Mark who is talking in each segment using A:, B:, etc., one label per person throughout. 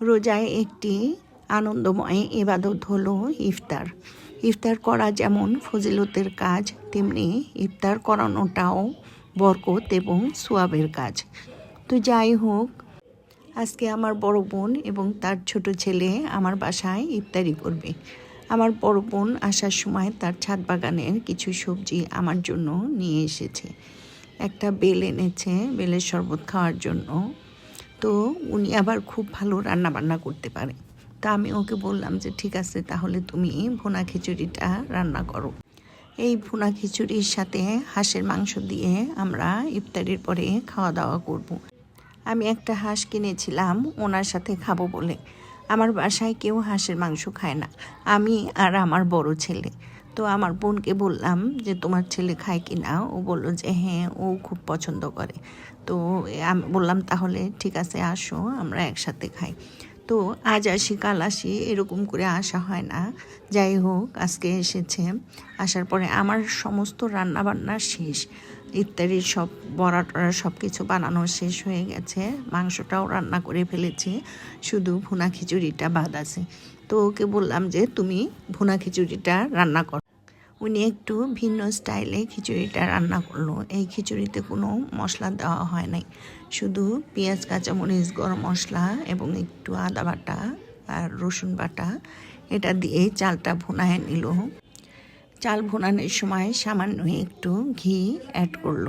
A: রোজায় একটি আনন্দময় ইবাদত হলো ইফতার। ইফতার করা যেমন ফজিলতের কাজ, তেমনি ইফতার করানোটাও বরকত এবং সোয়াবের কাজ। তো যাই হোক, আজকে আমার বড় বোন এবং তার ছোট ছেলে আমার বাসায় ইফতারি করবে। আমার বড় বোন আসার সময় তার ছাদ বাগানের কিছু সবজি আমার জন্য নিয়ে এসেছে। একটা বেল এনেছে, বেলের শরবত খাওয়ার জন্য। তো উনি আবার খুব ভালো রান্না বান্না করতে পারে। তা আমি ওকে বললাম যে, ঠিক আছে, তাহলে তুমি ভোনা খিচুড়িটা রান্না করো। এই ভুনা খিচুড়ির সাথে হাঁসের মাংস দিয়ে আমরা ইফতারির পরে খাওয়া দাওয়া করব। আমি একটা হাঁস কিনেছিলাম, ওনার সাথে খাব বলে। আমার বাসায় কেউ হাঁসের মাংস খায় না। আমি আর আমার বড় ছেলে। তো আমার বোনকে বললাম যে, তোমার ছেলে খায় কি না? ও বলল যে হ্যাঁ ও খুব পছন্দ করে। তো আমি, বললাম, তাহলে ঠিক আছে, আসো, আমরা একসাথে খাই। তো আজ আসি, কাল আসি, এরকম করে আসা হয় না। যাই হোক, আজকে এসেছে। আসার পরে আমার সমস্ত রান্না বান্না শেষ। ইত্যাদির সব বড়া টড়া সব কিছু বানানো শেষ হয়ে গেছে। মাংসটাও রান্না করে ফেলেছি। শুধু ভুনা খিচুড়িটা বাদ আছে। তো ওকে বললাম যে, তুমি ভুনা খিচুড়িটা রান্না করো। উনি একটু ভিন্ন স্টাইলে খিচুড়িটা রান্না করল। এই খিচুড়িতে কোনো মশলা দেওয়া হয় নাই। শুধু পেঁয়াজ, কাঁচামরিচ, গরম মশলা এবং একটু আদা বাটা আর রসুন বাটা। এটা দিয়ে চালটা ভুনায় নিল। চাল ভুনানোর সময় সামান্য একটু ঘি অ্যাড করল।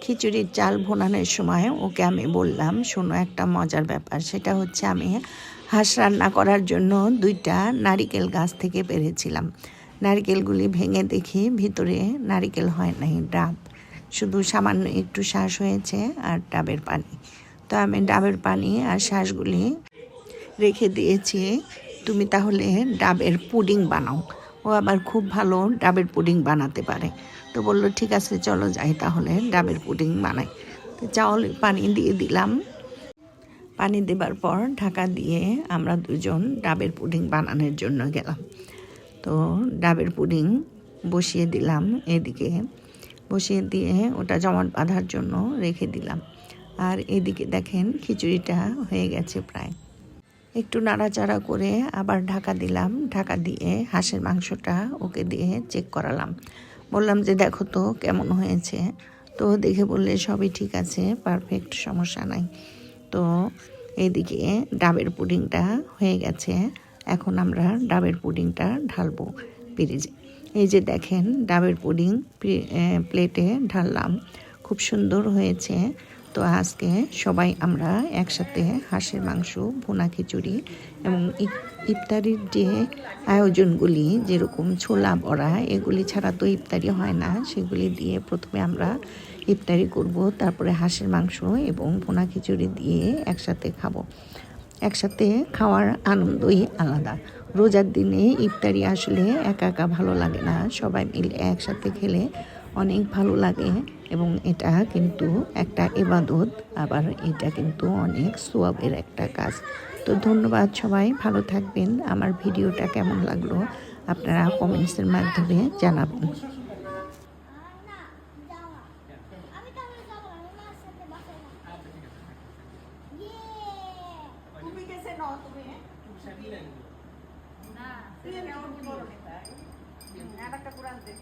A: খিচুড়ির চাল ভোনানোর সময় ওকে আমি বললাম, শোনো, একটা মজার ব্যাপার। সেটা হচ্ছে আমি হাঁস রান্না করার জন্য দুইটা নারিকেল গাছ থেকে পেরেছিলাম। নারিকেলগুলি ভেঙে দেখি ভিতরে নারিকেল হয় নাই, ডাব। শুধু সামান্য একটু শ্বাস হয়েছে আর ডাবের পানি। তো আমি ডাবের পানি আর শ্বাসগুলি রেখে দিয়েছি। তুমি তাহলে ডাবের পুডিং বানাও। ও আবার খুব ভালো ডাবের পুডিং বানাতে পারে। তো বলল, ঠিক আছে, চলো যাই তাহলে ডাবের পুডিং বানাই। তো চাউল, পানি দিয়ে দিলাম। পানি দেবার পর ঢাকা দিয়ে আমরা দুজন ডাবের পুডিং বানানোর জন্য গেলাম। তো ডাবের পুডিং বসিয়ে দিলাম, এদিকে বসিয়ে দিয়ে ওটা জমাট বাঁধার জন্য রেখে দিলাম। আর এদিকে দেখেন খিচুড়িটা হয়ে গেছে প্রায়। একটু নাড়াচাড়া করে আবার ঢাকা দিলাম। ঢাকা দিয়ে হাঁসের মাংসটা ওকে দিয়ে চেক করালাম। বললাম যে, দেখো তো কেমন হয়েছে? তো দেখে বললে, সবই ঠিক আছে পারফেক্ট সমস্যা নাই। তো এদিকে ডাবের পুডিংটা হয়ে গেছে। এখন আমরা ডাবের পুডিংটা ঢালবো ফ্রিজে। এই যে দেখেন, ডাবের পুডিং প্লেটে ঢাললাম। খুব সুন্দর হয়েছে। তো আজকে সবাই আমরা একসাথে হাঁসের মাংস, ভুনা খিচুড়ি এবং ইফতারির যে আয়োজনগুলি, যেরকম ছোলা বড়া, এগুলি ছাড়া তো ইফতারি হয় না। সেগুলি দিয়ে প্রথমে আমরা ইফতারি করব, তারপরে হাঁসের মাংস এবং ভুনা খিচুড়ি দিয়ে একসাথে খাব। একসাথে খাওয়ার আনন্দই আলাদা। রোজার দিনে ইফতারি আসলে একা একা ভালো লাগে না। সবাই মিলে একসাথে খেলে অনেক ভালো লাগে এবং এটা কিন্তু একটা এবাদত আবার এটা কিন্তু অনেক সোয়াবের একটা কাজ। তো ধন্যবাদ সবাই, ভালো থাকবেন। আমার ভিডিওটা কেমন লাগল আপনারা কমেন্টসের মাধ্যমে জানাবেন।
B: ন আর একটা দে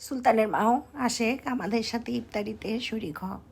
A: সুলতানের মাও আসে আমাদের সাথে ইফতারিতে শরিক হয়